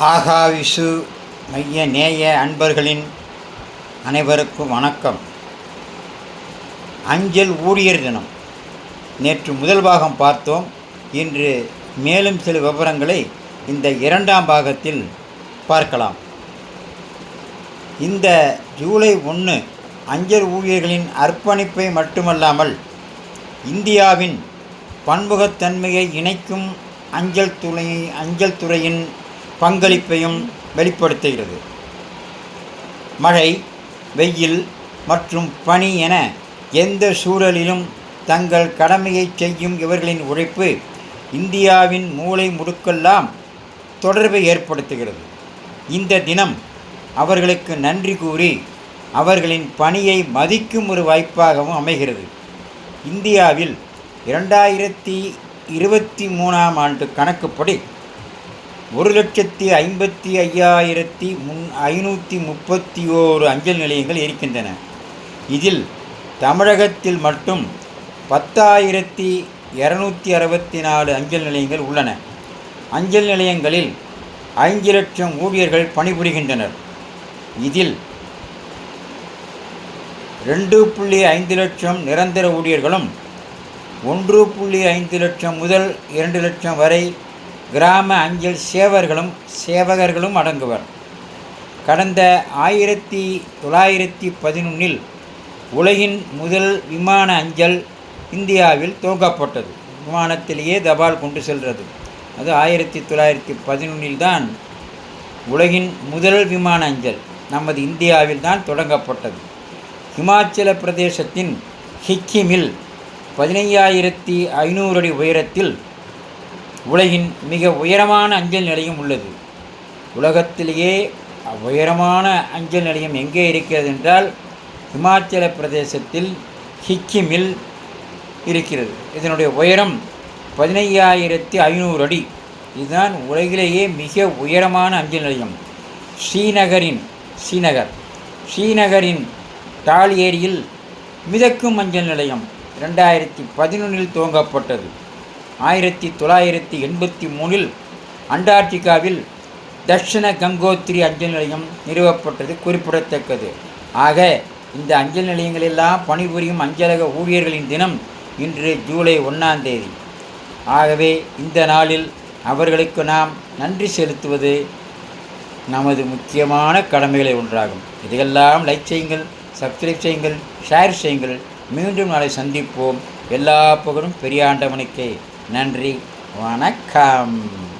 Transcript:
ஆகாவிசு மைய நேய அன்பர்களின் அனைவருக்கும் வணக்கம். அஞ்சல் ஊழியர் தினம். நேற்று முதல் பாகம் பார்த்தோம். இன்று மேலும் சில விவரங்களை இந்த இரண்டாம் பாகத்தில் பார்க்கலாம். இந்த ஜூலை ஒன்று அஞ்சல் ஊழியர்களின் அர்ப்பணிப்பை மட்டுமல்லாமல் இந்தியாவின் பன்முகத்தன்மையை இணைக்கும் அஞ்சல் துறை அஞ்சல் துறையின் பங்களிப்பையும் வெளிப்படுத்துகிறது. மழை வெயில் மற்றும் பனி என எந்த சூழலிலும் தங்கள் கடமையை செய்யும் இவர்களின் உழைப்பு இந்தியாவின் மூளை முடுக்கெல்லாம் தொடர்பை ஏற்படுத்துகிறது. இந்த தினம் அவர்களுக்கு நன்றி கூறி அவர்களின் பணியை மதிக்கும் ஒரு வாய்ப்பாகவும் அமைகிறது. இந்தியாவில் இரண்டாயிரத்தி இருபத்தி மூணாம் ஆண்டு கணக்குப்படி ஒரு லட்சத்தி ஐம்பத்தி ஐயாயிரத்தி முன் ஐநூற்றி முப்பத்தி ஓரு அஞ்சல் நிலையங்கள் இருக்கின்றன. இதில் தமிழகத்தில் மட்டும் பத்தாயிரத்தி இரநூத்தி அறுபத்தி நாலு அஞ்சல் நிலையங்கள் உள்ளன. அஞ்சல் நிலையங்களில் ஐந்து லட்சம் ஊழியர்கள் பணிபுரிகின்றனர். இதில் ரெண்டு புள்ளி ஐந்து லட்சம் நிரந்தர ஊழியர்களும் ஒன்று புள்ளி ஐந்து லட்சம் முதல் இரண்டு லட்சம் வரை கிராம அஞ்சல் சேவர்களும் சேவகர்களும் அடங்குவர். கடந்த ஆயிரத்தி தொள்ளாயிரத்தி பதினொன்றில் உலகின் முதல் விமான அஞ்சல் இந்தியாவில் துவங்கப்பட்டது விமானத்திலேயே தபால் கொண்டு செல்கிறது அது ஆயிரத்தி தொள்ளாயிரத்தி பதினொன்றில் தான் உலகின் முதல் விமான அஞ்சல் நமது இந்தியாவில் தான் தொடங்கப்பட்டது. இமாச்சல பிரதேசத்தின் ஹிக்கிமில் பதினையாயிரத்தி ஐநூறு அடி உயரத்தில் உலகின் மிக உயரமான அஞ்சல் நிலையம் உள்ளது. உலகத்திலேயே உயரமான அஞ்சல் நிலையம் எங்கே இருக்கிறது என்றால் இமாச்சல பிரதேசத்தில் ஹிக்கிமில் இருக்கிறது. இதனுடைய உயரம் பதினையாயிரத்தி ஐநூறு அடி. இதுதான் உலகிலேயே மிக உயரமான அஞ்சல் நிலையம். ஸ்ரீநகரின் ஸ்ரீநகர். ஸ்ரீநகரின் டால் ஏரியில் மிதக்கும் அஞ்சல் நிலையம் ரெண்டாயிரத்தி பதினொன்றில் துவங்கப்பட்டது. ஆயிரத்தி தொள்ளாயிரத்தி எண்பத்தி மூணில் அண்டார்டிகாவில் தட்சிண கங்கோத்திரி அஞ்சல் நிலையம் நிறுவப்பட்டது குறிப்பிடத்தக்கது. ஆக இந்த அஞ்சல் நிலையங்களெல்லாம் பணிபுரியும் அஞ்சலக ஊழியர்களின் தினம் இன்று ஜூலை ஒன்றாம் தேதி. ஆகவே இந்த நாளில் அவர்களுக்கு நாம் நன்றி செலுத்துவது நமது முக்கியமான கடமைகளை ஒன்றாகும். இதையெல்லாம் லைக் செய்யுங்கள் சப்ஸ்கிரைப் செய்யுங்கள் ஷேர் செய்யுங்கள். மீண்டும் நாளை சந்திப்போம். எல்லா புகழும் பெரியாண்டவனுக்கே நன்றி. வணக்கம்.